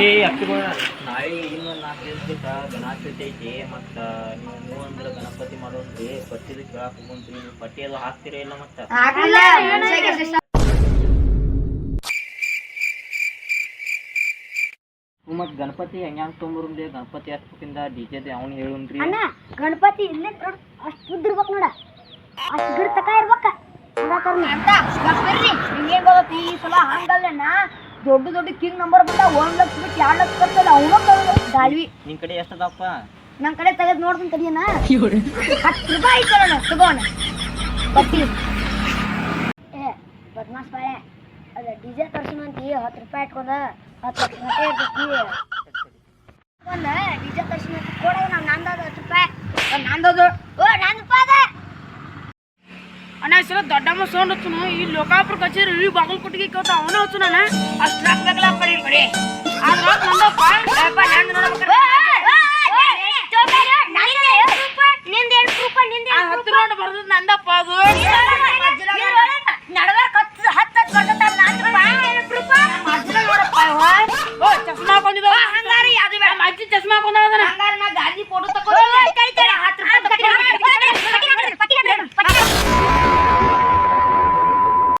ಏ ಅಕ್ಕಿಗಳ ನಾಳೆ ಇನ್ನೊಂದು ನಾಲ್ಕು ದಿವಸಕ್ಕೆ ಗಣಪತಿ ಐತಿ ಮತ್ತು ನೀವು ಅಂದ್ರೆ ಗಣಪತಿ ಮಾಡೋದ್ರಿ ಪಟ್ಟಿದ ಕೇಳಕ್ಕೆ ನೀವು ಪಟ್ಟಿ ಎಲ್ಲ ಹಾಕ್ತೀರಾ ಇಲ್ಲ ಮತ್ತೆ? ಮತ್ತು ಗಣಪತಿ ಹೆಂಗ್ ತೊಗೊಂಬರ್ಲಿ ಗಣಪತಿ ಹಚ್ಬೇಕಿಂದ ಡಿ ಜೆ ಅವ್ನು ಹೇಳುನ್ರಿ. ಅಣ್ಣ ಗಣಪತಿ ಇಲ್ಲೇ ನೋಡ್ ಅಷ್ಟು ಉದ್ದ ಇರ್ಬೇಕು ನೋಡ. ಅಷ್ಟು ಗಿಡ ತಕ ಇರ್ಬೇಕ. ದೊಡ್ಡ ದೊಡ್ಡ ಕಿಂಗ್ ನಂಬರ್ ಬಂದ ಒಂದ್ ಲಕ್ಷ ಬಿಟ್ಟು ಎರಡು ಲಕ್ಷ ಬರ್ತಲ್ಲ ಅವನು ದಾಳ್ವಿ ನಿನ್ ಕಡೆ ಎಷ್ಟದಪ್ಪ ನನ್ ಕಡೆ ತೆಗೆದ್ ನೋಡ್ತೀನಿ ತಡಿಯಣ್ಣ ಹತ್ತು ರೂಪಾಯಿ ತಗೋಣ ತಗೋಣ ಏ ಬದ್ಮಾಸ್ ಬಾಳೆ. ಅದ ಡಿಜೆ ಅಂತ ಹತ್ತು ರೂಪಾಯಿ ಇಟ್ಕೊಂಡ, ಹತ್ತು ಗಂಟೆ ಇರ್ತೈತಿ ಒಂದ ಡಿಜೆ ತರ್ಸೋಣಂತ ಕೊಡ ನಾವು ನಂದದ ಹತ್ತು ರೂಪಾಯಿ. ನಂದದು. ಓ ನಂದು ರೂಪಾಯಿ ಅದ. ಅಣ್ಣ ದೊಡ್ಡಮ್ಮ ಸೌಂಡ್ ಹಚ್ಚುನು, ಈ ಲೋಕಾಪುರ ಕಚೇರಿ ಈ ಬಾಗಲಕೋಟೆಗೆ ಕೇಳ್ತಾ ಅವನ ಹಚ್ಚು ನಾನು ಅಷ್ಟು ಹಾಕ್ಬೇಕಲ್ಲ ಬರೀ ಬರೀ ಆದ್ರೆ ನಂದಪ್ಪ હોય હોય ઓ ચશ્મા કોની બાબા હંગારી યાદ આવે માજી ચશ્મા કોના હતા હંગાર ના ગાજી ફોટો